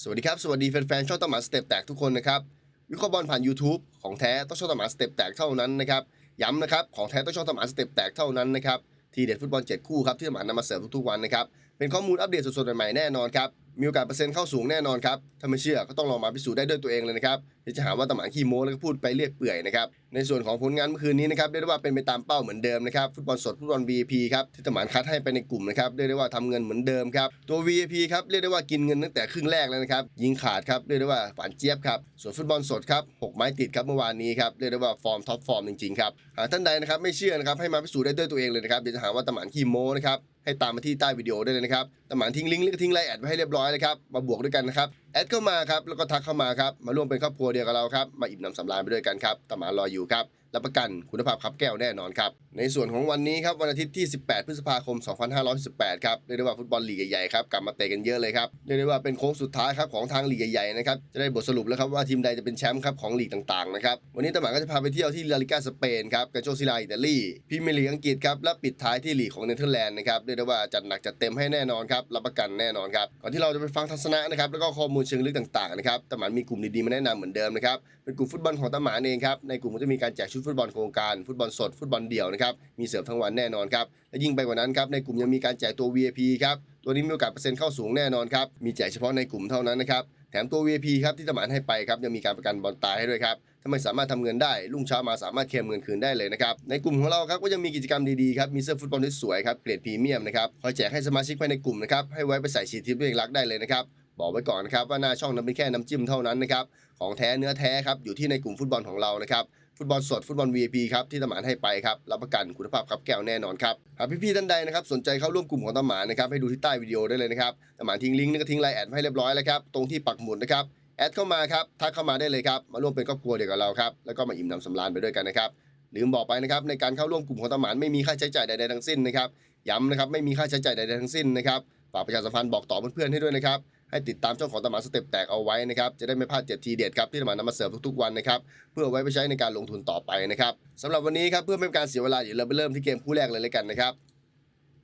สวัสดีครับ สวัสดีแฟนๆ ช่องตหมาสเต็ปแตกทุกคนนะครับ วิเคราะห์บอลผ่าน YouTube ของแท้ต้องช่องตหมาสเต็ปแตกเท่านั้นนะครับย้ำนะครับของแท้ต้องช่องตหมาสเต็ปแตกเท่านั้นนะครับทีเด็ดฟุตบอล 7 คู่ครับที่ตหมานำมาเสิร์ฟทุกๆวันนะครับเป็นข้อมูลอัปเดตสดๆใหม่ๆแน่นอนครับมีโอกาสเปอร์เซ็นต์เข้าสูงแน่นอนครับถ้าไม่เชื่อก็ต้องลองมาพิสูจน์ได้ด้วยตัวเองเลยนะครับเดี๋ยวจะหาว่าตหมาขี้โม้แล้วก็พูดไปเรียกเปื่อยนะครับ ในส่วนของผลงานเมื่อคืนนี้นะครับเรียกได้ว่าเป็นไปตามเป้าเหมือนเดิมนะครับฟุตบอลสดฟุตบอล VIP ครับที่ตหมาคัดให้ไปในกลุ่มนะครับเรียกได้ว่าทำเงินเหมือนเดิมครับตัว VIP ครับเรียกได้ว่ากินเงินตั้งแต่ครึ่งแรกแล้วนะครับยิงขาดครับเรียกได้ว่าฝันเจี๊ยบครับส่วนฟุตบอลสดครับหกไม้ติดครับเมื่อวานนี้ครับเรียกได้ว่าฟอร์มท็อปฟอร์มจริงๆครับหากท่านใดนะครับไม่เชื่อนะครับให้มาพิสูจน์ได้ด้วยตัวเองเลยนะครับเดี๋ยวจะหาว่าตหมาขี้โม้นะครับให้ตามมาที่ใต้วิดีโอได้เลยนะครับตหมาทิ้งลิงก์แล้วก็ทิ้งไลน์แอดไว้ให้เรียบร้อยเลยครับมาบวกด้วยกันนะครับ แอดเข้ามาครับแล้วก็ทักเข้ามาครับมาร่วมเป็นครอบครัวเดียวกับเราครับมาอิ่มหนำสำราญไปด้วยกันครับตามารออยู่ครับ รับประกันคุณภาพครับแก้วแน่นอนครับ ในส่วนของวันนี้ครับวันอาทิตย์ที่ 18 พฤษภาคม 2518 ครับเรียกได้ว่าฟุตบอลลีกใหญ่ๆครับกลับมาเตะกันเยอะเลยครับเรียกได้ว่าเป็นโค้งสุดท้ายครับของทางลีกใหญ่ๆนะครับจะได้บทสรุปแล้วครับว่าทีมใดจะเป็นแชมป์ครับของลีกต่างๆนะครับวันนี้ตหมานก็จะพาไปเที่ยวที่ลาลิก้าสเปนครับกาโจซิลาอิตาลีพรีเมียร์ลีกอังกฤษครับและปิดท้ายที่ลีกของเนเธอร์แลนด์นะครับเรียกได้ว่าจัดหนักจัดเต็มให้แน่นอนครับรับประกันแน่นอนครับก่อนที่เราจะไปฟังทัศนะนะครับแล้วก็ข้อมูลเชิงลึกต่างๆนะครับตหมานมีกลุ่มดีๆมาแนะนำเหมือนเดิมนะครับเป็นกลุ่มฟุตบอลของตาหมานเองครับในกลุ่มก็จะมีการแจกชุดฟุตบอลโครงการฟุตบอลสดฟุตบอลเดี่ยวนะครับมีเสิร์ฟทั้งวันแน่นอนครับและยิ่งไปกว่านั้นครับในกลุ่มยังมีการแจกตัว VIP ครับตัวนี้มีโอกาสเปอร์เซ็นต์เข้าสูงแน่นอนครับมีแจกเฉพาะในกลุ่มเท่านั้นนะครับแถมตัว VIP ครับที่ตาหมานให้ไปครับยังมีการประกันบอลตายให้ด้วยครับถ้าไม่สามารถทำเงินได้รุ่งเช้ามาสามารถเคลมเงินคืนได้เลยนะครับในกลุ่มของเราครับก็ยังมีกิจกรรมดีๆครับมีเสื้อฟุตบอลที่สวยครับเกรดพรีเมียมนะครับคอยแจกให้สมาชิกภายในกลุ่มนะครับให้ไว้ไปใส่ชีททิปด้วยเองรักได้เลยนะครับบอกไว้ก่อนนะครับว่าหน้าช่องนั้นเป็นแค่น้ำจิ้มเท่านั้นนะครับ ของแท้เนื้อแท้ครับอยู่ที่ในกลุ่มฟุตบอลของเรานะครับฟุตบอลสดฟุตบอล VIP ครับที่ตหมานให้ไปครับรับประกันคุณภาพครับแก้วแน่นอนครับหากพี่ๆท่านใดนะครับสนใจเข้าร่วมกลุ่มของตหมานนะครับให้ดูที่ใต้วิดีโอได้เลยนะครับตหมานทิ้งลิงก์แล้วก็ทิ้งไลน์แอดให้เรียบร้อยแล้วครับตรงที่ปักหมุดนะครับแอดเข้ามาครับทักเข้ามาได้เลยครับมาร่วมเป็นครอบครัวเดียวกับเราครับแล้วก็มาอิ่มหนำสำราญไปด้วยกันนะครับลืมบอกไปนะครับในการเข้าร่วมกลุ่มของตหมานไม่มีค่าใช้จ่ายใดๆทั้งสิ้นนะครับย้ำนะครับไม่มีค่าใช้จ่ายใดๆทั้งสิ้นนะครับฝากประชาสัมพันธ์บอกต่อเพื่อนๆให้ด้วยนะครับ ให้ติดตามช่องของตหมาสเต็ปแตกเอาไว้นะครับจะได้ไม่พลาดเจ็ดทีเด็ดครับที่ตหมานนำมาเสิร์ฟทุกๆวันนะครับเพื่อไว้ไปใช้ในการลงทุนต่อไปนะครับสำหรับวันนี้ครับเพื่อไม่เป็นการเสียเวลาเดี๋ยวเราไปเริ่มที่เกมคู่แรกเลยเลยกันนะครับ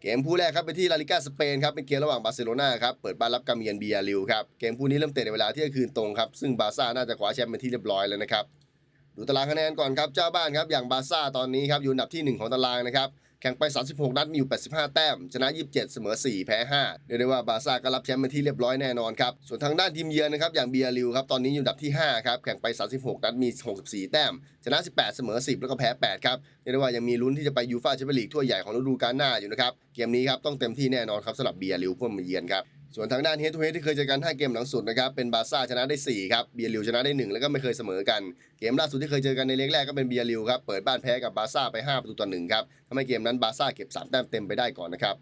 เกมคู่แรกครับไปที่ลาลิก้าสเปนครับเป็นเกมระหว่างบาร์เซโลนาครับเปิดบ้านรับกาเมียนเบียริวครับเกมคู่นี้เริ่มเตะในเวลาเที่ยงคืนตรงครับซึ่งบาร์ซ่าน่าจะคว้าแชมป์เป็นที่เรียบร้อยแล้วนะครับดูตารางคะแนนก่อนครับเจ้าบ้านครับอย่างบาร์ซ่าตอนนี้ครับอยู่อันดับที่หนึ่งของตารางนะครับ แข่งไป 36 นัดมีอยู่ 85 แต้ม ชนะ 27 เสมอ 4 แพ้ 5 เรียกได้ว่าบาร์ซ่าก็รับแชมป์เป็นที่เรียบร้อยแน่นอนครับ ส่วนทางด้านทีมเยือนนะครับ อย่างเบียริวครับ ตอนนี้อยู่อันดับที่ 5 ครับ แข่งไป 36 นัดมี 64 แต้ม ชนะ 18 เสมอ 10 แล้วก็แพ้ 8 ครับ เรียกได้ว่ายังมีลุ้นที่จะไปยูฟ่าแชมเปี้ยนลีกถ้วยใหญ่ของฤดูกาลหน้าอยู่นะครับ เกมนี้ครับต้องเต็มที่แน่นอนครับสำหรับเบียริวเพื่อมาเยือนครับ ส่วนทางด้านเฮดทูเฮดที่เคยเจอกัน 5 เกมหลังสุดนะครับเป็นบาร์ซ่าชนะได้ 4 ครับเบียริวชนะได้ 1 แล้วก็ไม่เคยเสมอกัน เกมล่าสุดที่เคยเจอกันในเล็กแรกก็เป็นเบียริวครับเปิดบ้านแพ้กับบาร์ซ่าไป 5 ประตูต่อ1ครับทำให้เกมนั้นบาร์ซ่าเก็บ3แต้มเต็มไปได้ก่อนนะครับ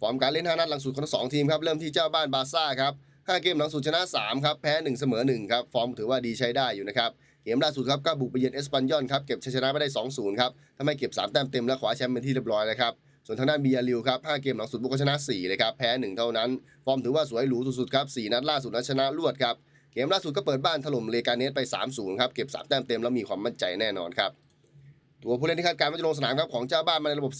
ฟอร์มการเล่น5นัดหลังสุดของทั้งสองทีมครับเริ่มที่เจ้าบ้านบาร์ซ่าครับ5เกมหลังสุดชนะ3ครับแพ้1เสมอ1ครับฟอร์มถือว่าดีใช้ได้อยู่นะครับเกมล่าสุดครับก็บุกไปเยือนเอสปันยอนครับเก็บชัยชนะไปได้2-0ครับทำให้เก็บ3แต้มเต็มและคว้าแชมป์เป็นที่เรียบร้อยนะครับ ส่วนทางด้านเบียริวครับ5เกมหลังสุดบุกชนะ4เลยครับแพ้ 1 เท่านั้น ฟอร์มถือว่าสวยหรูสุดๆครับ4นัดล่าสุดนัดชนะรวดครับเกมล่าสุดก็เปิดบ้านถล่มเลกาเนสไป 3-0 ครับ เก็บ 3 แต้มเต็มแล้วมีความมั่นใจแน่นอนครับ ตัวผู้เล่นที่คาดการณ์ว่าจะลงสนามครับของเจ้าบ้านมาในระบบ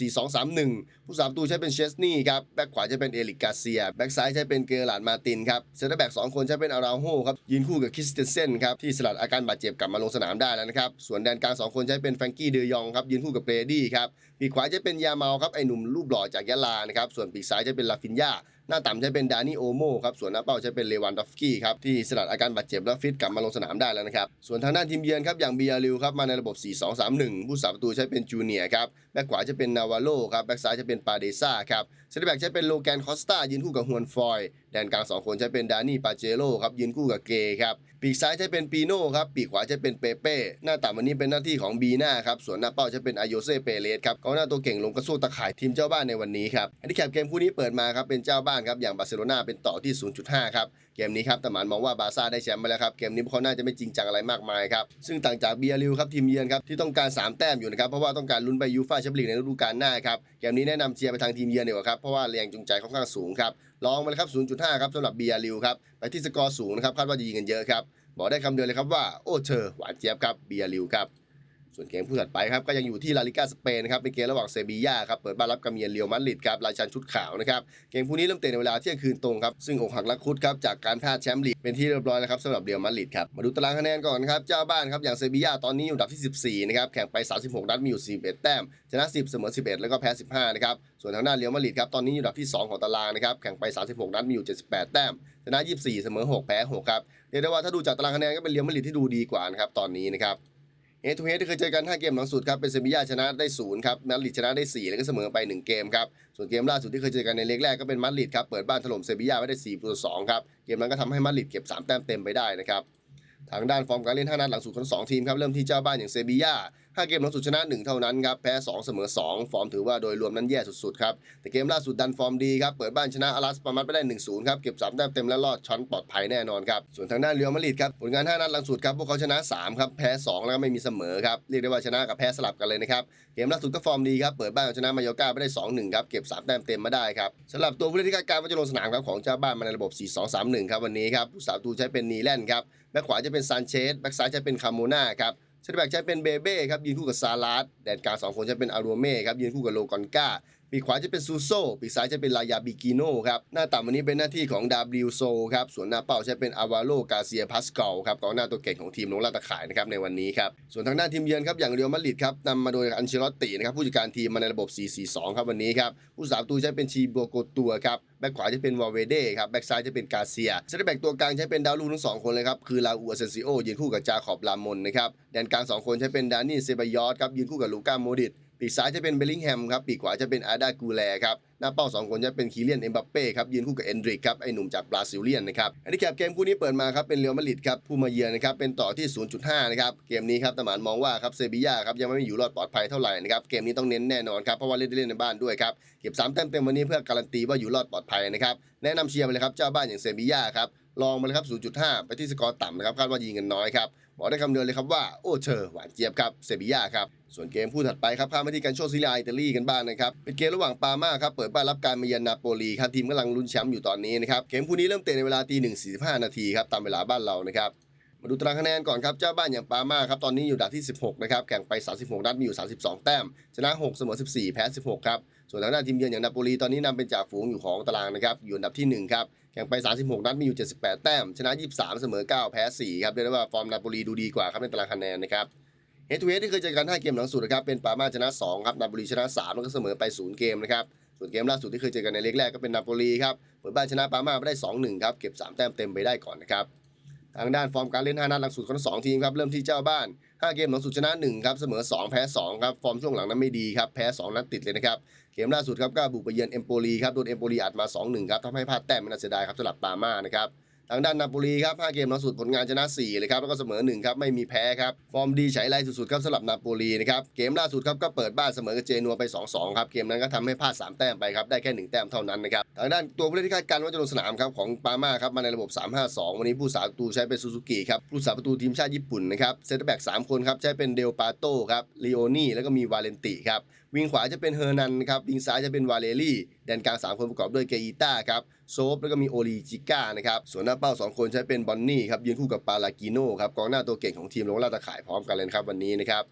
4-2-3-1 ผู้สามตูใช้เป็นเชสนี่ครับ แบ็คขวาใช้เป็นเอลิกกาเซีย แบ็คซ้ายใช้เป็นเกอร์ลาดมาตินครับ เซนเตอร์แบ็กสองคนใช้เป็นอาราโฮครับ ยืนคู่กับคริสเตนเซนครับ ที่สลัดอาการบาดเจ็บกลับมาลงสนามได้แล้วนะครับ ส่วนแดนกลางสองคนใช้เป็นแฟรงกี้เดยองครับยืนคู่กับเบรดี้ครับปีกขวาจะเป็นยาเมาครับไอหนุ่มรูปหล่อจากยะลานะครับส่วนปีกซ้ายจะเป็นลาฟินยา หน้าต่ำใช้เป็นดานี่โอโมครับส่วนหน้าเป้าใช้เป็นเลวันดอฟสกี้ครับที่สลัดอาการบาดเจ็บและฟิตกลับมาลงสนามได้แล้วนะครับส่วนทางด้านทีมเยือนครับอย่างเบียริวครับมาในระบบ 4-2-3-1 ผู้สาประตูใช้เป็นจูเนียครับแบ็กขวาจะเป็นนาวาโลครับแบ็กซ้ายจะเป็นปาเดซ่าครับเซนเตอร์แบ็กใช้เป็นโลแกนคอสตายืนคู่กับฮวนฟอย แดนกลางสองคนใช้เป็นดานี่ปาเจโร่ครับยืนคู่กับเกครับปีกซ้ายใช้เป็นปีโน่ครับปีกขวาใช้เป็นเปเป้หน้าต่ำวันนี้เป็นหน้าที่ของบีน่าครับส่วนหน้าเป้าจะเป็นอายโยเซเปเรสครับกองหน้าตัวเก่งลงกระสู้ตะข่ายทีมเจ้าบ้านในวันนี้ครับอันที่แคปเกมคู่นี้เปิดมาครับเป็นเจ้าบ้านครับอย่างบาร์เซโลนาเป็นต่อที่ 0.5 ครับ เกมนี้ครับตะหมานมองว่าบาร์ซ่าได้แชมป์ไปแล้วครับเกมนี้พวกเขาน่าจะไม่จริงจังอะไรมากมายครับซึ่งต่างจากเบียริวครับทีมเยือนครับที่ต้องการ 3 แต้มอยู่นะครับเพราะว่าต้องการลุ้นไปยูฟ่าแชมเปี้ยนลีกในฤดูกาลหน้าครับเกมนี้แนะนำเชียร์ไปทางทีมเยือนดีกว่าครับเพราะว่าแรงจูงใจค่อนข้างสูงครับลองมาเลยครับ 0.5 ครับสำหรับเบียริวครับไปที่สกอร์สูงนะครับคาดว่าจะยิงกันเยอะครับบอกได้คำเดียวเลยครับว่าโอ้เธอหวานเจี๊ยบครับเบียริวครับ ส่วนเกมคู่ถัดไปครับก็ยังอยู่ที่ลาลิกาสเปนนะครับเป็นเกมระหว่างเซบีย่าครับเปิดบ้านรับกำเยือนเรียวมาดริดครับราชันชุดขาวนะครับเกมคู่นี้เริ่มเตะในเวลาเที่ยงคืนตรงครับซึ่งอกหักลักคุดครับจากการพลาดแชมป์ลีกเป็นที่เรียบร้อยนะครับสำหรับเรียวมาดริดครับมาดูตารางคะแนนก่อนครับเจ้าบ้านครับอย่างเซบีย่าตอนนี้อยู่อันดับที่ 14นะครับแข่งไป 36 นัดมีอยู่ 41 แต้มชนะ 10 เสมอ 11 แล้วก็แพ้ 15นะครับส่วนทางด้านเรียวมาดริดครับตอนนี้อยู่อันดับที่ 2 ของตารางนะครับแข่งไป 36 นัดมีอยู่ 78 แต้มชนะ 24 เสมอ 6 แพ้ 6 ครับเรียกได้ว่าถ้าดูจากตารางคะแนนก็เป็นเรียวมาดริดที่ดูดีกว่านะครับตอนนี้นะครับ เฮทูเฮดที่เคยเจอกัน 5 เกมหลังสุดครับเป็นเซบียาชนะได้0ครับมาดริดชนะได้ 4 แล้วก็เสมอไป 1 เกมครับส่วนเกมล่าสุดที่เคยเจอกันในเล็กแรกก็เป็นมาดริดครับเปิดบ้านถล่มเซบียาไว้ได้4ประตูต่อ2ครับเกมนั้นก็ทำให้มาดริดเก็บ 3 แต้มเต็มไปได้นะครับทางด้านฟอร์มการเล่น5นัดหลังสุดของ2ทีมครับเริ่มที่เจ้าบ้านอย่างเซบีย่า 5 เกมหลังสุดชนะ 1 เท่านั้นครับแพ้ 2 เสมอ 2 ฟอร์มถือว่าโดยรวมนั้นแย่สุดๆครับแต่เกมล่าสุดดันฟอร์มดีครับเปิดบ้านชนะอารัสปามัดไปได้ 1-0 ครับเก็บ3แต้มเต็มและรอดช้อนปลอดภัยแน่นอนครับส่วนทางด้านเรียวมาริดครับผลงาน 5 นัดหลังสุดครับพวกเขาชนะ 3 ครับแพ้ 2 แล้วก็ไม่มีเสมอครับเรียกได้ว่าชนะกับแพ้สลับกันเลยนะครับเกมล่าสุดก็ฟอร์มดีครับเปิดบ้านชนะมายอร์ก้าไปได้ 2-1 ครับเก็บ 3 แต้มเต็มมาได้ครับสำหรับตัวผู้เล่นที่คาดการณ์ว่าจะลงสนามครับของเจ้าบ้านมาในระบบ 4-2-3-1 ครับวันนี้ครับผู้สาวตูใช้เป็นนีแลนด์ครับแบ็คขวาจะเป็นซานเชสแบ็คซ้ายจะเป็นคาโมนาครับ เซนเตอร์แบ็กใช้เป็นเบเบ้ครับยืนคู่กับซาลาสแดนกลางสองคนจะเป็นอารัวเม่ครับยืนคู่กับโลกอนกา ปีกขวาจะเป็นซูโซปีกซ้ายจะเป็นลายาบิกิโนครับ หน้าต่ำวันนี้เป็นหน้าที่ของดาบริวโซครับ ส่วนหน้าเป้าจะเป็นอาวาโลกาเซียพัสเกลครับกองหน้าตัวเก่งของทีมลงลาตะข่ายนะครับในวันนี้ครับ ส่วนทางด้านทีมเยือนครับอย่างเรียวมาดริดครับนำมาโดยอันเชลอตตินะครับผู้จัดการทีมมาในระบบ 4-4-2 ครับวันนี้ครับผู้สาวตูใช้เป็นชีโบโกตัวครับแบ็คขวาจะเป็นวอลเวเด้ครับแบ็คซ้ายจะเป็นกาเซียเซนเตอร์แบ็กตัวกลางใช้เป็นดาวลูกทั้งสองคนเลยครับคือลาอูอาเซนซิโอยืนคู่กับจาขอบลามนนะครับแดนกลางสองคนใช้เป็นดานี่เซบายอสครับยืนคู่กับลูก้าโมดิต ปีกซ้ายจะเป็นเบลลิงแฮมครับ ปีกขวาจะเป็นอาดากูแลครับ หน้าเป้า 2 คนจะเป็นคีเลียนเอ็มบัปเป้ครับ ยืนคู่กับเอนดริกครับ ไอหนุ่มจากบราซิลเลียนนะครับอันนี้แคปเกมคู่นี้เปิดมาครับ เป็นเรอัลมาดริดครับ ผู้มาเยือนนะครับ เป็นต่อที่ 0.5 นะครับ เกมนี้ครับตะหมานมองว่าครับ เซบีย่าครับ ยังไม่อยู่รอดปลอดภัยเท่าไหร่นะครับ เกมนี้ต้องเน้นแน่นอนครับ เพราะว่าเล่นเล่นในบ้านด้วยครับ เก็บ3แต้มเต็มวันนี้เพื่อการันตีว่าอยู่รอดปลอดภัยนะครับแนะนำเชียร์ไปเลยครับเจ้าบ้านอย่างเซบีย่าครับลองมาเลยครับ 0.5 ไปที่สกอร์ต่ำนะครับคาดว่ายิงกันน้อยครับ บอกได้คำเดียวเลยครับว่าโอ้เชอหวานเจี๊ยบครับเซบีย่าครับส่วนเกมคู่ถัดไปครับพามไปที่การโชว์ซีเรีอิตาลีกันบ้างนะครับเป็นเกมระหว่างปาม่าครับเปิดบ้านรับการมาเยือนนาโปลีครับทีมกำลังลุ้นแชมป์อยู่ตอนนี้นะครับเกมคู่นี้เริ่มเตะในเวลาตีหนึ่งสี่สิบห้านาทีครับตามเวลาบ้านเรานะครับ มาดูตารางคะแนนก่อนครับเจ้าบ้านอย่างปาม่าครับตอนนี้อยู่อันดับที่ 16นะครับแข่งไป 36 นัดมีอยู่ 32 แต้ม ชนะ 6 เสมอ 14 แพ้ 16 ครับ ส่วนทางด้านทีมเยือนอย่างนาโปลีตอนนี้นำเป็นจ่าฝูงอยู่ของตารางนะครับอยู่อันดับที่1ครับแข่งไป 36 นัดมีอยู่ 78 แต้ม ชนะ 23 เสมอ 9 แพ้ 4 ครับเรียกได้ว่าฟอร์มนาโปลีดูดีกว่าครับในตารางคะแนนนะครับเฮดทูเฮดที่เคยเจอกัน5เกมหลังสุดนะครับเป็นปาม่าชนะ2ครับนาโปลีชนะ3แล้วก็เสมอไป0เกมนะครับส่วนเกมล่าสุดที่เคยเจอกันในเล็กแรกก็เป็นนาโปลีครับเปิดบ้านชนะปาม่าไปได้ 2-1 ครับเก็บ 3 แต้มเต็มไปได้ก่อนนะครับ ทางด้านฟอร์มการเล่น 5 นัดหลังสุดของทั้งสองทีมครับ เริ่มที่เจ้าบ้าน 5 เกมหลังสุดชนะ 1 ครับ เสมอ 2 แพ้ 2 ครับ ฟอร์มช่วงหลังนั้นไม่ดีครับ แพ้ 2 นัดติดเลยนะครับ เกมล่าสุดครับก็บุกไปเยือนเอมโปลีครับ โดนเอมโปลีอัดมา 2-1 ครับทำให้พลาดแต้มไม่น่าเสียดายครับสลับปาม่านะครับ ทางด้านนาโปลีครับ5เกมลังสุดผลงานชนะ 4 เลยครับ แล้วก็เสมอ 1 ครับ ไม่มีแพ้ครับ ฟอร์มดีใช้ไรสุดๆครับสำหรับนาโปลีนะครับ เกมล่าสุดครับก็เปิดบ้านเสมอกับเจนัวไป 2-2 ครับ เกมนั้นก็ทำให้พลาด 3 แต้มไปครับ ได้แค่ 1 แต้มเท่านั้นนะครับ ทางด้านตัวผู้เล่นที่คาดการณ์ว่าจะลงสนามครับของปาม่าครับ มาในระบบ 3-5-2 วันนี้ผู้สาประตูใช้เป็นซูซูกิครับ ผู้สาประตูทีมชาติญี่ปุ่นนะครับเซนเตอร์แบ็ก3คนครับใช้เป็นเดลปาโต้ครับลีโอนี่แล้วก็มีวาเลนติครับวิงขวาจะเป็นเฮอร์นันครับวิงซ้ายจะเป็นวาเลรี่แดนกลาง3คนประกอบด้วยเกอิต้าครับ โซฟแล้วก็มีโอลีจิก้านะครับ ส่วนหน้าเป้า 2 คนใช้เป็นบอนนี่ครับ ยืนคู่กับปาลากิโนครับ กองหน้าตัวเก่งของทีมลงลาตะข่ายพร้อมกันเลยนครับวันนี้นะครับ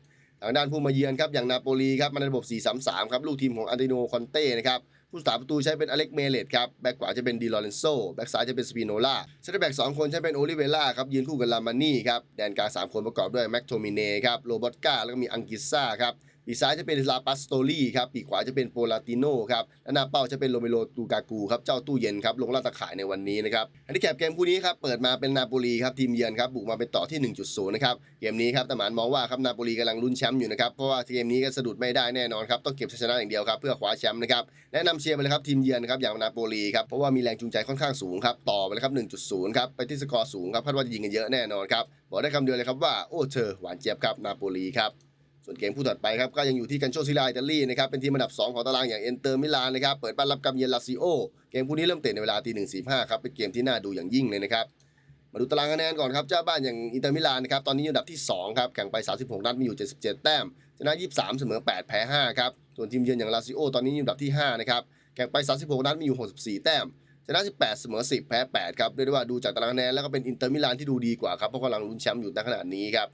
ทางด้านผู้มาเยือนครับ อย่างนาโปลีครับ มาในระบบ 4-3-3 ครับ ลูกทีมของอันติโนคอนเต้นะครับผู้สาประตูใช้เป็นอเล็กเมเลตครับ แบ็กขวาจะเป็นดีลอเรนโซ แบ็กซ้ายจะเป็นสปิโนล่าเซนเตอร์แบ็กสองคนใช้เป็นโอลิเวล่าครับ ยืนคู่กับลามานี่ครับ แดนกลางสามคนประกอบด้วยแม็กโทมิเน่ครับ โรบอตกาแล้วก็มีอังกิสซาครับ ปีกซ้ายจะเป็นลาปัสโตลี่ครับ ปีกขวาจะเป็นโปลาติโนครับ และหน้าเป้าจะเป็นโรเมโลตูกากูครับ เจ้าตู้เย็นครับ ลงลาตะข่ายในวันนี้นะครับ อันนี้แคปเกมคู่นี้ครับ เปิดมาเป็นนาโปลีครับทีมเยือนครับ บุกมาเป็นต่อที่ 1.0 นะครับ เกมนี้ครับตะหมานมองว่าครับนาโปลีกำลังลุ้นแชมป์อยู่นะครับ เพราะว่าเกมนี้ก็สะดุดไม่ได้แน่นอนครับ ต้องเก็บชัยชนะอย่างเดียวครับเพื่อคว้าแชมป์นะครับ แนะนำเชียร์ไปเลยครับทีมเยือนครับอย่างนาโปลีครับ เพราะว่ามีแรงจูงใจค่อนข้างสูงครับ ต่อไปเลยครับ 1.0 ครับ ไปที่สกอร์สูงครับคาดว่าจะยิงกันเยอะแน่นอนครับ บอกได้คำเดียวเลยครับว่าโอ้เธอหวานเจี๊ยบครับนาโปลีครับ ส่วนเกมคู่ถัดไปครับก็ยังอยู่ที่กันโชซิลาอิตาลีนะครับเป็นทีมอันดับ 2 ของตารางอย่างเอนเตอร์มิลานนะครับเปิดบ้านรับกำเยลาซิโอเกมคู่นี้เริ่มเตะในเวลาตีหนึ่งสี่ห้าครับเป็นเกมที่น่าดูอย่างยิ่งเลยนะครับมาดูตารางคะแนนก่อนครับเจ้าบ้านอย่างอินเตอร์มิลานนะครับตอนนี้อยู่อันดับที่2ครับแข่งไป 36 นัดมีอยู่ 77 แต้มชนะ 23 เสมอ 8 แพ้ 5 ครับส่วนทีมเยือนอย่างลาซิโอตอนนี้อยู่อันดับที่5นะครับแข่งไป 36 นัดมีอยู่ 64 แต้มชนะ 18 เสมอ 10 แพ้ 8 ครับเรียกได้ว่าดูจากตารางคะแนนแล้วก็เป็นอินเตอร์มิลานที่ดูดีกว่าครับเพราะกำลังลุ้นแชมป์อยู่ในขณะนี้ครับ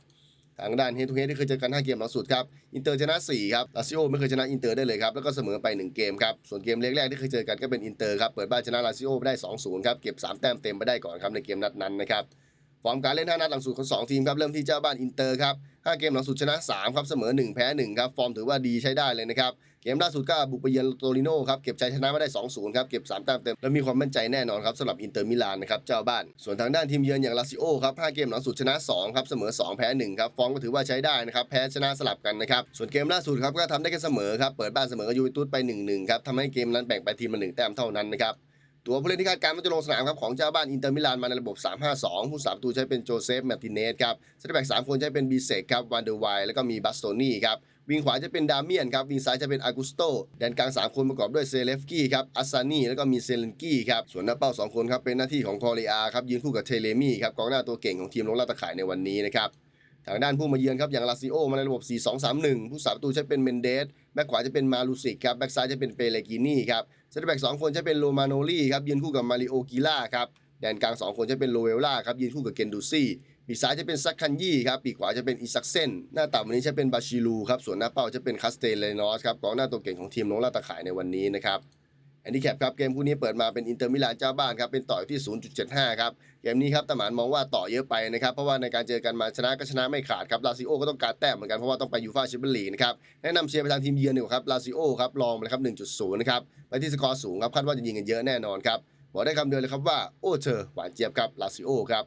ทางด้านเฮทูเฮที่เคยเจอกัน5เกมหลังสุดครับอินเตอร์ชนะ4ครับลาซิโอไม่เคยชนะอินเตอร์ได้เลยครับแล้วก็เสมอไป 1 เกมครับส่วนเกมเล็กแรกที่เคยเจอกันก็เป็นอินเตอร์ครับเปิดบ้านชนะลาซิโอไปได้ 2-0ครับเก็บ 3 แต้มเต็มไปได้ก่อนครับในเกมนัดนั้นนะครับฟอร์มการเล่น5นัดหลังสุดของ2ทีมครับเริ่มที่เจ้าบ้านอินเตอร์ครับ5เกมหลังสุดชนะ3ครับเสมอ 1 แพ้1ครับฟอร์มถือว่าดีใช้ได้เลยนะครับ เกมล่าสุดก็บุกไปเยือนโตริโน่ครับเก็บชัยชนะมาได้ 2-0 ครับ เก็บ 3 แต้มเต็ม และมีความมั่นใจแน่นอนครับสำหรับอินเตอร์มิลานนะครับเจ้าบ้าน ส่วนทางด้านทีมเยือนอย่างลาซิโอครับ 5 เกมหลังสุดชนะ 2 ครับ เสมอ 2 แพ้ 1 ครับฟอร์มก็ถือว่าใช้ได้นะครับแพ้ชนะสลับกันนะครับส่วนเกมล่าสุดครับก็ทำได้แค่เสมอครับเปิดบ้านเสมอกับยูเวนตุสไป 1-1 ครับทำให้เกมนั้นแบ่งไปทีมละ1แต้มเท่านั้นนะครับตัวผู้เล่นที่คาดการณ์ว่าจะลงสนามครับของเจ้าบ้านอินเตอร์มิลานมาในระบบ 3-5-2 ผู้สามตูใช้เป็นโจเซฟแมตติเนสครับเซตอร์แบ็กสามคนใช้เป็นบีเซกครับวันเดอร์ไวแล้วก็มีบัสโตนี่ครับ วิงขวาจะเป็นดาเมียนครับวิงซ้ายจะเป็นอากุสโตแดนกลาง 3 คนประกอบด้วยเซเลฟกี้ครับอัสซานีแล้วก็มีเซเลนกี้ครับส่วนหน้าเป้า 2 คนครับเป็นหน้าที่ของคอเรียครับยืนคู่กับเทเลมี่ครับกองหน้าตัวเก่งของทีมลงลาดตะข่ายในวันนี้นะครับทางด้านผู้มาเยือนครับอย่างลาซิโอมาในระบบ 4-2-3-1 ผู้สาประตูใช้เป็นเมนเดสแบ็คขวาจะเป็นมาลูซิกครับแบ็คซ้ายจะเป็นเปเลกินี่ครับเซนเตอร์แบ็กสองคนจะเป็นโรมาโนลี่ครับยืนคู่กับมาริโอกิล่าครับแดนกลาง 2 คนจะเป็นโรเวลล่าครับยืนคู่กับเกนดูซี่ ปีกซ้ายจะเป็นซักคันยี่ครับปีกขวาจะเป็นอิซักเซนหน้าต่ำวันนี้จะเป็นบาชิลูครับส่วนหน้าเป้าจะเป็นคาสเตเลนอสครับกองหน้าตัวเก่งของทีมลงลาตะข่ายในวันนี้นะครับแอนดี้แคปครับเกมคู่นี้เปิดมาเป็นอินเตอร์มิลานเจ้าบ้านครับเป็นต่อที่ 0.75 ครับเกมนี้ครับตะหมานมองว่าต่อเยอะไปนะครับเพราะว่าในการเจอกันมาชนะก็ชนะไม่ขาดครับลาซิโอก็ต้องการแต้มเหมือนกันเพราะว่าต้องไปยูฟ่าแชมเปี้ยนลีกนะครับแนะนำเชียร์ไปทางทีมเยือนดีกว่าครับลาซิโอครับลองมาเลยครับ 1.0 นะครับไปที่สกอร์สูงครับคาดว่าจะยิงกันเยอะแน่นอนครับบอกได้คำเดียวเลยครับว่าโอ้เธอหวานเจี๊ยบครับลาซิโอครับ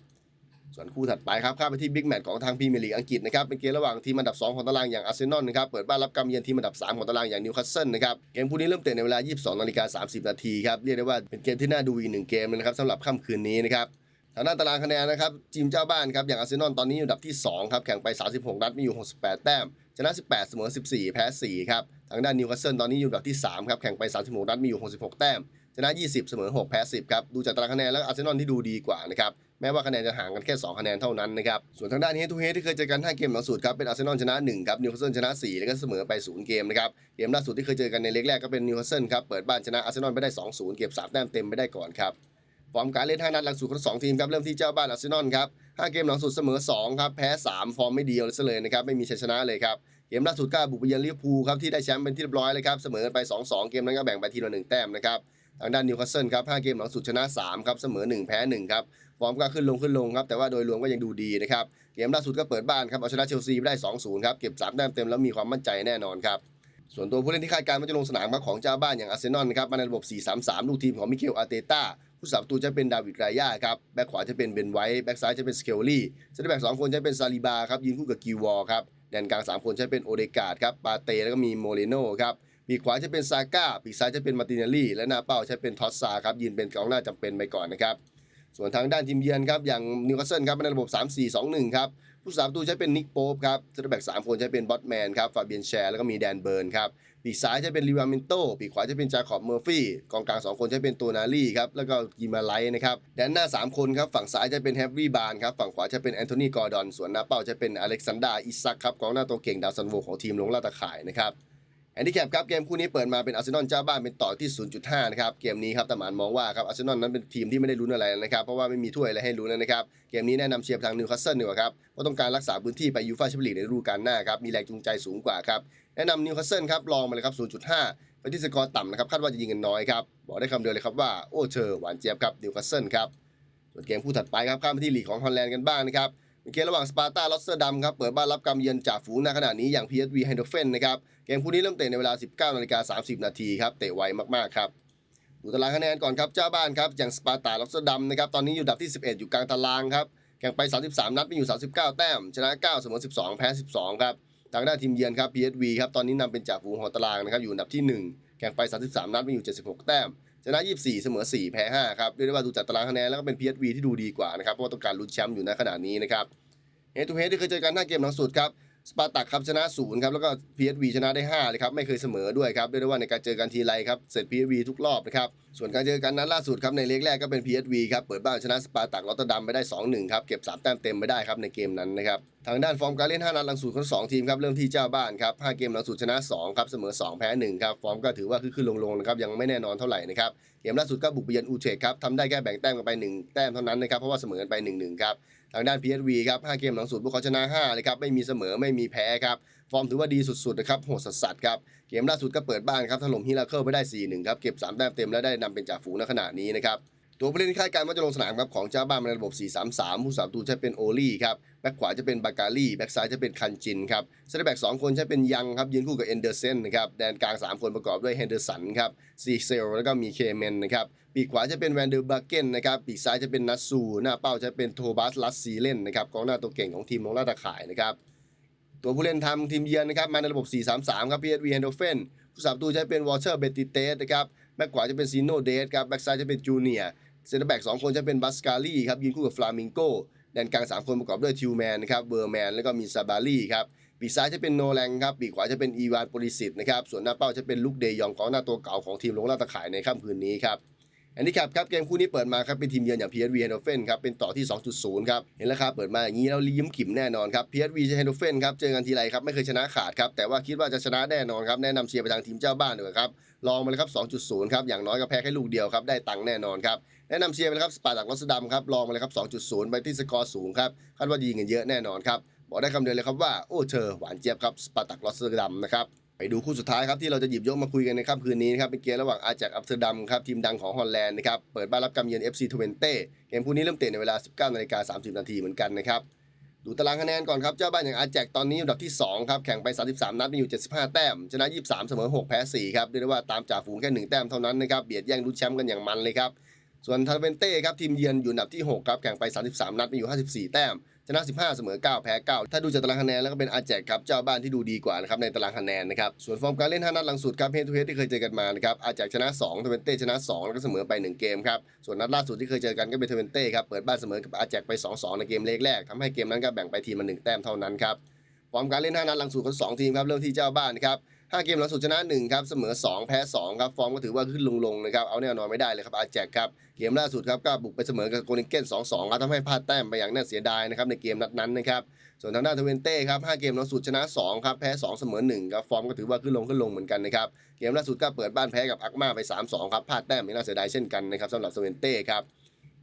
ส่วนคู่ถัดไปครับข้ามไปที่บิ๊กแมตช์ของทางพรีเมียร์ลีกอังกฤษนะครับเป็นเกมระหว่างทีมอันดับ 2 ของตารางอย่างอาร์เซนอลนะครับเปิดบ้านรับกำเยือนทีมอันดับ 3 ของตารางอย่างนิวคาสเซิลนะครับเกมคู่นี้เริ่มเตะในเวลา 22นาฬิกา30 นาทีครับเรียกได้ว่าเป็นเกมที่น่าดูอีกหนึ่งเกมเลยนะครับสำหรับค่ำคืนนี้นะครับทางด้านตารางคะแนนนะครับทีมเจ้าบ้านครับอย่างอาร์เซนอลตอนนี้อยู่อันดับที่2ครับแข่งไป 36 นัดมีอยู่ 68 แต้มชนะ 18 เสมอ 14 แพ้ 4 ครับทางด้านนิวคาสเซิลตอนนี้อยู่อันดับที่3ครับแข่งไป 36 นัดมีอยู่ 66 แต้มชนะ 20 เสมอ 6 แพ้ 10 ครับดูจากตารางคะแนนแล้วอาร์เซนอลที่ดูดีกว่านะครับ แม้ว่าคะแนนจะห่างกันแค่ 2 คะแนนเท่านั้นนะครับ ส่วนทางด้านเฮทูเฮที่เคยเจอกัน 5 เกมหลังสุดครับ เป็นอาร์เซนอลชนะ 1 ครับ นิวคาสเซิลชนะ 4 แล้วก็เสมอไป 0 เกมนะครับ เกมล่าสุดที่เคยเจอกันในเล็กแรกก็เป็นนิวคาสเซิลครับ เปิดบ้านชนะอาร์เซนอลไปได้ 2-0 เก็บ3แต้มเต็มไปได้ก่อนครับฟอร์มการเล่น5นัดหลังสุดของทั้งสองทีมครับเริ่มที่เจ้าบ้านอาร์เซนอลครับ5เกมหลังสุดเสมอ2ครับแพ้ 3 ฟอร์มไม่ดีเลยซะเลยนะครับไม่มีชัยชนะเลยครับเกมล่าสุดก็บุกไปเยือนลิเวอร์พูลครับที่ได้แชมป์เป็นที่เรียบร้อยเลยครับเสมอกันไป 2-2 เกมนั้นก็แบ่งไปทีละ1แต้มนะครับทางด้านนิวคาสเซิลครับ5เกมหลังสุดชนะ3ครับเสมอ 1 แพ้1ครับ ฟอร์มก็ขึ้นลงขึ้นลงครับแต่ว่าโดยรวมก็ยังดูดีนะครับเกมล่าสุดก็เปิดบ้านครับเอาชนะเชลซีไปได้ 2-0ครับเก็บ3แต้มเต็มแล้วมีความมั่นใจแน่นอนครับส่วนตัวผู้เล่นที่คาดการณ์ว่าจะลงสนามครับของเจ้าบ้านอย่างอาร์เซนอลนะครับมาในระบบ 4-3-3 ลูกทีมของมิเคลอาร์เตต้าผู้สาประตูจะเป็นดาวิดรายาครับ แบ็คขวาจะเป็นเบนไวท์แบ็คซ้ายจะเป็นสเคลลี่เซนเตอร์แบ็กสองคนจะเป็นซาลิบาครับยืนคู่กับกิวอร์ครับแดนกลาง3คนจะเป็นโอเดกาดครับปาเต้แล้วก็มีโมเรโน่ครับปีกขวาจะเป็นซาก้าปีกซ้ายจะเป็นมาร์ติเนลลี่และหน้าเป้าจะเป็นทอสซาครับยืนเป็นกองหน้าจำเป็นไปก่อนนะครับ ส่วนทางด้านทีมเยือนครับอย่างนิวคาสเซิลครับในระบบ 3-4-2-1 ครับผู้สาประตูใช้เป็นนิกโป๊ปครับเซนเตอร์แบ็กสามคนใช้เป็นบอตแมนครับฟาเบียนแชร์แล้วก็มีแดนเบิร์นครับปีกซ้ายจะเป็นลิวาเมนโตปีกขวาจะเป็นจาคอบเมอร์ฟี่กองกลาง2คนจะเป็นตัวนาลี่ครับแล้วก็กิมาไลท์นะครับแดนหน้า3คนครับฝั่งซ้ายจะเป็นแฮร์รี่บาร์นครับฝั่งขวาจะเป็นแอนโทนีกอร์ดอนส่วนหน้าเป้าจะเป็นอเล็กซานดราอิซักครับกองหน้าตัวเก่งดาวซันโวของทีมลงลาตะข่ายนะครับ แอนดี้แคปครับเกมคู่นี้เปิดมาเป็นอาร์เซนอลเจ้าบ้านเป็นต่อที่ 0.5 นะครับ เกมนี้ครับตะหมานมองว่าครับอาร์เซนอลนั้นเป็นทีมที่ไม่ได้ลุ้นอะไรนะครับ เพราะว่าไม่มีถ้วยอะไรให้ลุ้นนะครับ เกมนี้แนะนำเชียร์ทางนิวคาสเซิลดีกว่าครับเพราะต้องการรักษาพื้นที่ไปยูฟ่าแชมเปี้ยนลีกในฤดูกาลหน้าครับมีแรงจูงใจสูงกว่าครับแนะนำนิวคาสเซิลครับลองมาเลยครับ 0.5ไปที่สกอร์ต่ำนะครับคาดว่าจะยิงกันน้อยครับบอกได้คำเดียวเลยครับว่าโอ้เชอหวานเจี๊ยบครับนิวคาสเซิลครับส่วนเกมคู่ถัดไปครับข้ามไปที่ลีกของฮอลแลนด์กันบ้างนะครับเกมระหว่างสปาร์ตาลอสเตอร์ดัมครับเปิดบ้านรับกำเยือนจ่าฝูงในขณะนี้อย่าง PSV e i n d h o f e n นะครับ เกมคู่นี้เริ่มเตะในเวลา 19นาฬิกา30 นาทีครับเตะไวมากๆครับดูตารางคะแนนก่อนครับเจ้าบ้านครับอย่างสปาร์ตาลอสเตอร์ดัมนะครับตอนนี้อยู่ดับที่ 11 อยู่กลางตารางครับแข่งไป 33 นัดมีอยู่ 39 แต้ม ชนะ 9 เสมอ 12 แพ้ 12 ครับทางด้านทีมเยือนครับ PSV ครับตอนนี้นำเป็นจ่าฝูงของตารางนะครับอยู่อันดับที่ 1 แข่งไป 33 นัดมีอยู่ 76 แต้ม ชนะ 24 เสมอ 4 แพ้ 5 ครับเรียกได้ว่าดูจากตารางคะแนนแล้วก็เป็น PSV ที่ดูดีกว่านะครับเพราะว่าต้องการลุ้นแชมป์อยู่ณขณะนี้นะครับเฮดทูเฮดที่เคยเจอกัน5เกมหลังสุดครับ สปาร์ตักครับชนะ0ครับแล้วก็ PSV ชนะได้5เลยครับไม่เคยเสมอด้วยครับเรียว่าในการเจอกันทีไรครับเสร็จ PSV ทุกรอบนะครับส่วนการเจอกันนั้นล่าสุดครับในเล็กแรกก็เป็น PSV ครับเปิดบ้านชนะสปาร์ตักลอตเตอร์ดัมไปได้ 2-1ครับเก็บ3แต้มเต็มไปได้ครับในเกมนั้นนะครับทางด้านฟอร์มการเล่น 5 นัดหลังสุดของสองทีมครับเริ่มที่เจ้าบ้านครับ5เกมหลังสุดชนะ2ครับเสมอ 2 แพ้1ครับฟอร์มก็ถือว่าขึ้นลงๆนะครับยังไม่แน่นอนเท่าไหร่นะครับเกมล่าสุดก็บุกไปเยือนอูเทคครับทำได้แค่แบ่งแต้มกันไป 1 แต้มเท่านั้นนะครับเพราะว่าเสมอกันไป 1-1 ครับ ทางด้าน PSV ครับ5เกมหลังสุดพวกเขาชนะ5เลยครับไม่มีเสมอไม่มีแพ้ครับฟอร์มถือว่าดีสุดๆนะครับโหดสัสๆครับเกมล่าสุดก็เปิดบ้านครับถล่มฮิลาเคิลไปได้4-1ครับเก็บ3แต้มเต็มและได้นำเป็นจ่าฝูงในขณะนี้นะครับ ตัวผู้เล่นที่คาดการณ์ว่าจะลงสนามครับของเจ้าบ้านในระบบ 4-3-3 ผู้สาประตูจะเป็นโอลี่ครับ แบ็คขวาจะเป็นบาการี่แบ็คซ้ายจะเป็นคันจินครับเซนเตอร์แบ็กสองคนจะเป็นยังครับยืนคู่กับเอนเดอร์เซนนะครับ แดนกลาง 3 คนประกอบด้วยเฮนเดอร์สันครับซีเซลแล้วก็มีเคเมนนะครับ ปีกขวาจะเป็นแวนเดอร์บาเกนนะครับ ปีกซ้ายจะเป็นนัสซู หน้าเป้าจะเป็นโทบัสลัสซีเล่นนะครับกองหน้าตัวเก่งของทีมลงลาตะข่ายนะครับตัวผู้เล่นทำทีมเยือนนะครับมาในระบบ 4-3-3 ครับ PSV h a n d o f e n ผู้สาประตูจะเป็นวอเ t อร์เบติเตสนะครับแบ็คขวาจะเป็นซีโนเดสครับแบ็คซ้ายจะเป็นจูเนียร์ เซนเตอร์แบ็กสองคนจะเป็นบัสกาลีครับยืนคู่กับฟลามิงโกแดนกลาง 3 คนประกอบด้วยทิวแมนนะครับเบอร์แมนแล้วก็มีซาบารีครับปีกซ้ายจะเป็นโนแลงครับปีกขวาจะเป็นอีวานโปริสิตนะครับส่วนหน้าเป้าจะเป็นลุกเดยองของหน้าตัวเก่าของทีมลงลาตะข่ายในค่ำคืนนี้ครับ อันดี้แคปครับเกมคู่นี้เปิดมาครับเป็นทีมเยือนอย่าง PSV h a n d o f e n ครับเป็นต่อที่ 2.0 ครับเห็นราคาเปิดมาอย่างนี้แล้วยิ้มขิมแน่นอนครับ PSV h a n d o f e n ครับเจอกันทีไรครับไม่เคยชนะขาดครับแต่ว่าคิดว่าจะชนะแน่นอนครับแนะนำเชียร์ไปทางทีมเจ้าบ้านดีกว่าครับลองมาเลยครับ 2.0 ครับอย่างน้อยก็แพ้แค่ลูกเดียวครับได้ตังค์แน่นอนครับแนะนำเชียร์ไปเลยครับสปาจากรอสดัมครับลองมาเลยครับ 2.0 ไปที่สกอร์สูงครับคาดว่ายิงกันเยอะแน่นอนครับบอกได้คำเดียวเลยครับว่าโอ้เธอหวานเจี๊ยบครับสปาตักรอสดัมนะครับ ไปดูคู่สุดท้ายครับที่เราจะหยิบยกมาคุยกันในค่ำคืนนี้นะครับเป็นเกมระหว่างอาแจกอัมสเตอร์ดัมครับทีมดังของฮอลแลนด์นะครับเปิดบ้านรับกำเยือน FC ทเวนเต้เกมคู่นี้เริ่มเตะในเวลา 19นาฬิกา30 นาทีเหมือนกันนะครับดูตารางคะแนนก่อนครับเจ้าบ้านอย่างอาแจกตอนนี้อันดับที่สองครับแข่งไป 33 นัดมีอยู่ 75 แต้มชนะ 23 เสมอ 6 แพ้ 4 ครับเรียกได้ว่าตามจ่าฝูงแค่ 1 แต้มเท่านั้นนะครับเบียดแย่งลุ้นแชมป์กันอย่างมันเลยครับส่วนทาเวนเต้ครับทีมเยือนอยู่อันดับที่6ครับแข่งไป 33 นัดมีอยู่ 54 แต้ม ชนะ 15 เสมอ 9 แพ้ 9 ถ้าดูจากตารางคะแนนแล้วก็เป็นอาแจกครับเจ้าบ้านที่ดูดีกว่านะครับในตารางคะแนนนะครับส่วนฟอร์มการเล่น5นัดหลังสุดครับเฮดทูเฮดที่เคยเจอกันมานะครับอาแจกชนะ2ทเวนเต้ชนะ 2 แล้วก็เสมอไป 1 เกมครับส่วนนัดล่าสุดที่เคยเจอกันก็เป็นทเวนเต้ครับเปิดบ้านเสมอกับอาแจกไป 2-2 ในเกมเลกแรกทำให้เกมนั้นก็แบ่งไปทีมมา1แต้มเท่านั้นครับฟอร์มการเล่น5นัดหลังสุดของสองทีมครับเริ่มที่เจ้าบ้านครับ 5 เกมหลังสุดชนะ1ครับเสมอ 2 แพ้2ครับฟอร์มก็ถือว่าขึ้นลงๆนะครับเอาแน่นอนไม่ได้เลยครับอาแจกครับเกมล่าสุดครับก็บุกไปเสมอกับโกลิงเก้น2-2ครับทำให้พลาดแต้มไปอย่างน่าเสียดายนะครับในเกมนัดนั้นนะครับส่วนทางด้านทเวนเต้ครับ5เกมหลังสุดชนะ2ครับแพ้2เสมอ1ครับฟอร์มก็ถือว่าขึ้นลงขึ้นลงเหมือนกันนะครับเกมล่าสุดก็เปิดบ้านแพ้กับอักมาไป 3-2ครับพลาดแต้มไม่น่าเสียดายเช่นกันนะครับสำหรับทเวนเต้ครับ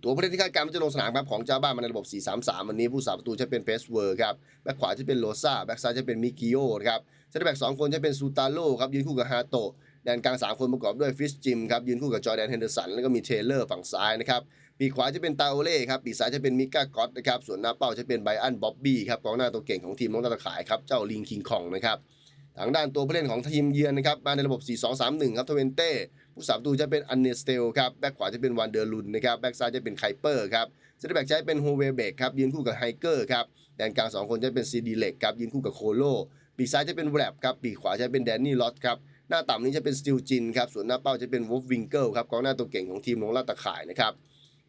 ตัวผู้เล่นที่คาดการณ์ว่าจะลงสนามครับของเจ้าบ้านมาในระบบ 4-3-3 วันนี้ผู้สาประตูจะเป็นเพสเวอร์ครับ แบ็คขวาจะเป็นโลซาแบ็คซ้ายจะเป็นมิกิโอครับเซนเตอร์แบ็กสองคนจะเป็นซูตาโร่ครับยืนคู่กับฮาโตะแดนกลาง 3 คนประกอบด้วยฟิชจิมครับยืนคู่กับจอแดนเฮนเดอร์สันแล้วก็มีเทเลอร์ฝั่งซ้ายนะครับปีขวาจะเป็นตาโอเล่ครับปีซ้ายจะเป็นมิก้าก็อตนะครับส่วนหน้าเป้าจะเป็นไบอันบ๊อบบี้ครับกองหน้าตัวเก่งของทีมน้องตะขายครับเจ้าลิงคิงคองนะครับทางด้านตัวผู้เล่นของทีมเยือนนะครับมาในระบบ 4-2-3-1 ครับทเวนเต้ ผู้สาประตูจะเป็นอันเนสเตลครับแบ็กขวาจะเป็นวันเดอร์ลุนนะครับแบ็กซ้ายจะเป็นไคเปอร์ครับเซนเตอร์แบ็กใช้เป็นโฮเวเบกครับยืนคู่กับไฮเกอร์ครับแดนกลางสองคนจะเป็นซีดีเล็กครับยืนคู่กับโคโลปีกซ้ายจะเป็นแรบครับปีกขวาจะเป็นแดนนี่ลอตครับหน้าต่ำนี้จะเป็นสติลจินครับส่วนหน้าเป้าจะเป็นวอฟวิงเกิลครับกองหน้าตัวเก่งของทีมลงลาดตะข่ายนะครับ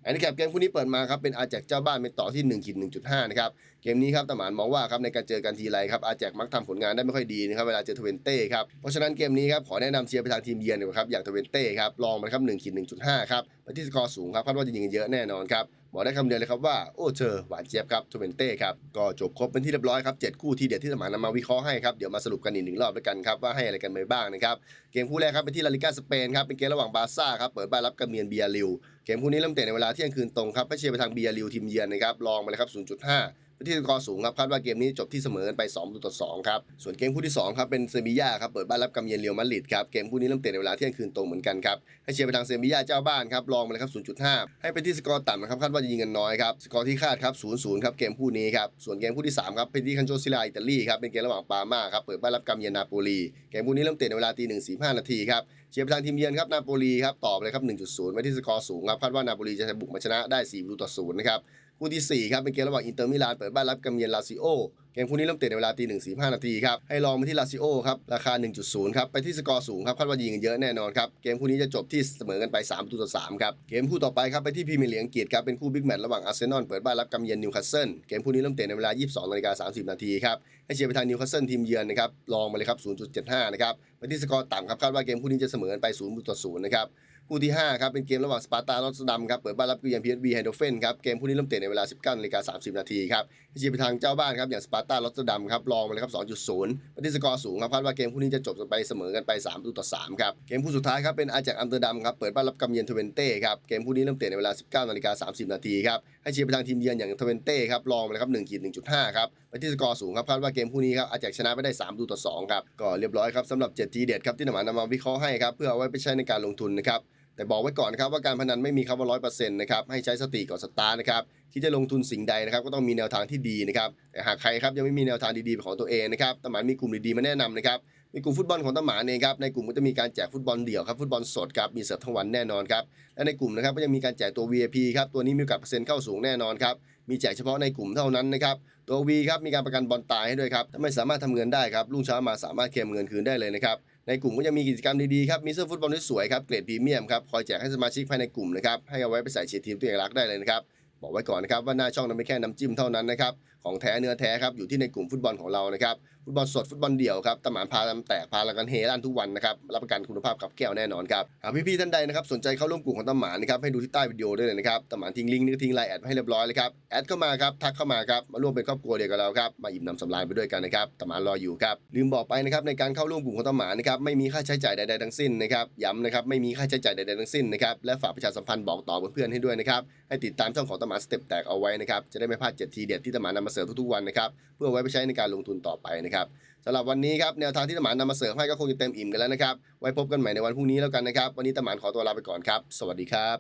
อันนี้แคปเกมคู่นี้เปิดมาครับเป็นอาแจกเจ้าบ้านเป็นต่อที่1ขีด1.5นะครับเกมนี้ครับตะหมานมองว่าครับในการเจอกันทีไรครับอาแจกมักทำผลงานได้ไม่ค่อยดีนะครับเวลาเจอทเวนเต้ครับเพราะฉะนั้นเกมนี้ครับขอแนะนำเชียร์ไปทางทีมเยือนดีกว่าครับอย่างทเวนเต้ครับลองมันครับ1ขีด1.5ครับไปที่สกอร์สูงครับคาดว่าจะยิงกันเยอะแน่นอนครับบอกได้คำเดียวเลยครับว่าโอ้เธอหวานเจี๊ยบครับทเวนเต้ครับก็จบครบเป็นที่เรียบร้อยครับ7คู่ทีเด็ดที่สมานนำมาวิเคราะห์ให้ครับเดี๋ยวมาสรุปกันอีกหนึ่งรอบด้วยกันครับว่าให้อะไรกันไปบ้างนะครับเกมคู่แรกครับเป็นที่ลาลิกาสเปนครับเป็นเกมระหว่างบาร์ซ่าครับเปิดบ้านรับกับเมียนเบียริว เกมคู่นี้เริ่มเตะในเวลาเที่ยงคืนตรงครับให้เชียร์ไปทางเบียริวทีมเยือนนะครับลองมาเลยครับ 0.5 ไปที่สกอร์สูงครับคาดว่าเกมนี้จบที่เสมอกันไป2ต่อ2ครับส่วนเกมคู่ที่2ครับเป็นเซบีย่าครับเปิดบ้านรับกับเมียนเรียวมาดริดครับเกมคู่นี้เริ่มเตะในเวลาเที่ยงคืนตรงเหมือนกันครับให้เชียร์ไปทางเซบีย่าเจ้าบ้านครับลองมาเลยครับ 0.5 ให้ไปที่สกอร์ต่ำนะครับคาดว่าจะยิงกันน้อยครับสกอร์ที่คาดครับ 0-0 ครับเกมคู่นี้ครับส่วนเกมคู่ที่3ครับเป็นที่คันโจซิลาอิตาลีครับเป็นเกมระหว่างปาม่าครับเปิดบ้านรับกับเมียนนาโปลีเกมคู่นี้เริ่มเตะในเวลาตีหนึ่งสี่ห้านาทีครับเชียร์ไปทางทีมเยือนครับนาโปลีครับตอบเลยครับ1.0ไว้ที่สกอร์สูงครับคาดว่านาโปลีจะบุกมาชนะได้4ประตูต่อ0นะครับ คู่ที่ 4 ครับ เป็นเกมระหว่างอินเตอร์มิลานเปิดบ้านรับกับเมียนลาซิโอเกมคู่นี้เริ่มเตะในเวลาตีหนึ่งสี่ห้านาทีครับ ให้ลองไปที่ลาซิโอครับ ราคา 1.0 ครับ ไปที่สกอร์สูงครับคาดว่ายิงกันเยอะแน่นอนครับ เกมคู่นี้จะจบที่เสมอกันไป3ประตูต่อ3ครับ เกมคู่ต่อไปครับ ไปที่พรีเมียร์ลีกอังกฤษครับ เป็นคู่บิ๊กแมตช์ระหว่างอาร์เซนอลเปิดบ้านรับกับเยือนนิวคาสเซิล เกมคู่นี้เริ่มเตะในเวลา 22นาฬิกา30 นาทีครับ ให้เชียร์ไปทางนิวคาสเซิลทีมเยือนนะครับ ลองมาเลยครับ0.75 นะครับ ไปที่สกอร์ต่ำครับ คาดว่าเกมคู่นี้จะเสมอกันไป0ประตูต่อ0นะครับ คู่ที่ 5 ครับเป็นเกมระหว่างสปาร์ตาลอสดัมครับเปิดบ้านรับเยือนพีเอสวีไฮโดเฟนครับเกมคู่นี้เริ่มเตะในเวลา 19นาฬิกา30 นาทีครับเชียร์ไปทางเจ้าบ้านครับอย่างสปาร์ตาลอสดัมครับรองมาเลยครับ 2.0ปฏิสกอร์สูงครับคาดว่าเกมคู่นี้จะจบกันไปเสมอกันไป3ประตูต่อ3ครับเกมคู่สุดท้ายครับเป็นอาจากอัมเตอร์ดัมครับเปิดบ้านรับกำเยือนทเวนเต้ครับเกมคู่นี้เริ่มเตะในเวลา 19นาฬิกา30 นาทีครับให้เชียร์ไปทางทีมเยือนอย่างทเวนเต้ครับรองมาเลยครับ1.1.5ครับปฏิสกอร์สูงครับคาดว่าเกมคู่นี้ครับอาจากชนะไปได้3ประตูต่อ2ครับก็เรียบร้อยครับสำหรับ7ทีเด็ดครับที่หนมานำมาวิเคราะห์ให้ครับเพื่อเอาไว้ไปใช้ในการลงทุนนะครับ แต่บอกไว้ก่อนนะครับว่าการพนันไม่มีคำว่าร้อยเปอร์เซ็นต์นะครับให้ใช้สติก่อนสตาร์นะครับที่จะลงทุนสิ่งใดนะครับก็ต้องมีแนวทางที่ดีนะครับแต่หากใครครับยังไม่มีแนวทางดีๆของตัวเองนะครับตำหมานมีกลุ่มดีๆมาแนะนำนะครับมีกลุ่มฟุตบอลของตำหมานเองครับในกลุ่มก็จะมีการแจกฟุตบอลเดี่ยวครับฟุตบอลสดครับมีเสิร์ฟทั้งวันแน่นอนครับและในกลุ่มนะครับก็ยังมีการแจกตัว VIP ครับตัวนี้มีโอกาสเปอร์เซ็นต์เข้าสูงแน่นอนครับมีแจกเฉพาะในกลุ่มเท่านั้นนะครับตัว V ครับมีการประกันบอลตายให้ด้วยครับถ้าไม่สามารถทำเงินได้ครับรุ่งเช้ามาสามารถเคลมเงินคืนได้เลยนะครับ ในกลุ่มก็ยังมีกิจกรรมดีๆครับ มีเสื้อฟุตบอลที่สวยครับ เกรดพรีเมียมครับ คอยแจกให้สมาชิกภายในกลุ่มนะครับ ให้เอาไว้ไปใส่เชียร์ทีมตัวเองรักได้เลยนะครับ บอกไว้ก่อนนะครับว่าหน้าช่องนั้นไม่แค่น้ำจิ้มเท่านั้นนะครับ ของแท้เนื้อแท้ครับอยู่ที่ในกลุ่มฟุตบอลของเรานะครับฟุตบอลสดฟุตบอลเดี่ยวครับตำหมานพาลำแตกพาละกันเฮลั่นทุกวันนะครับรับประกันคุณภาพกับแก้วแน่นอนครับหากพี่ๆท่านใดนะครับสนใจเข้าร่วมกลุ่มของตำหมานนะครับให้ดูที่ใต้วิดีโอได้เลยนะครับตำหมานทิ้งลิงก์นี่ก็ทิ้งไลน์แอดให้เรียบร้อยเลยครับแอดเข้ามาครับทักเข้ามาครับมาร่วมเป็นครอบครัวเดียวกับเราครับมาอิ่มหนำสำราญไปด้วยกันนะครับตำหมานรออยู่ครับลืมบอกไปนะครับในการเข้าร่วมกลุ่มของตำหมานนะครับไม่มีค่าใช้จ่ายใดๆทั้งสิ้นนะครับย้ำนะครับไม่มีค่าใช้จ่ายใดๆทั้งสิ้นนะครับและฝากประชาสัมพันธ์บอกต่อเพื่อนๆให้ด้วยนะครับให้ติดตามช่องของตำหมานสเต็ปแตกเอาไว้นะครับจะได้ไม่พลาดเจ็ดทีเด็ดที่ตำหมานนำมาเสิร์ฟทุกๆวันนะครับเพื่อไว้ไปใช้ในการลงทุนต่อไปนะครับสำหรับวันนี้ครับแนวทางที่ตหมานนำมาเสิร์ฟให้ก็คงจะเต็มอิ่มกันแล้วนะครับไว้พบกันใหม่ในวันพรุ่งนี้แล้วกันนะครับ วันนี้ตหมานขอตัวลาไปก่อนครับ สวัสดีครับ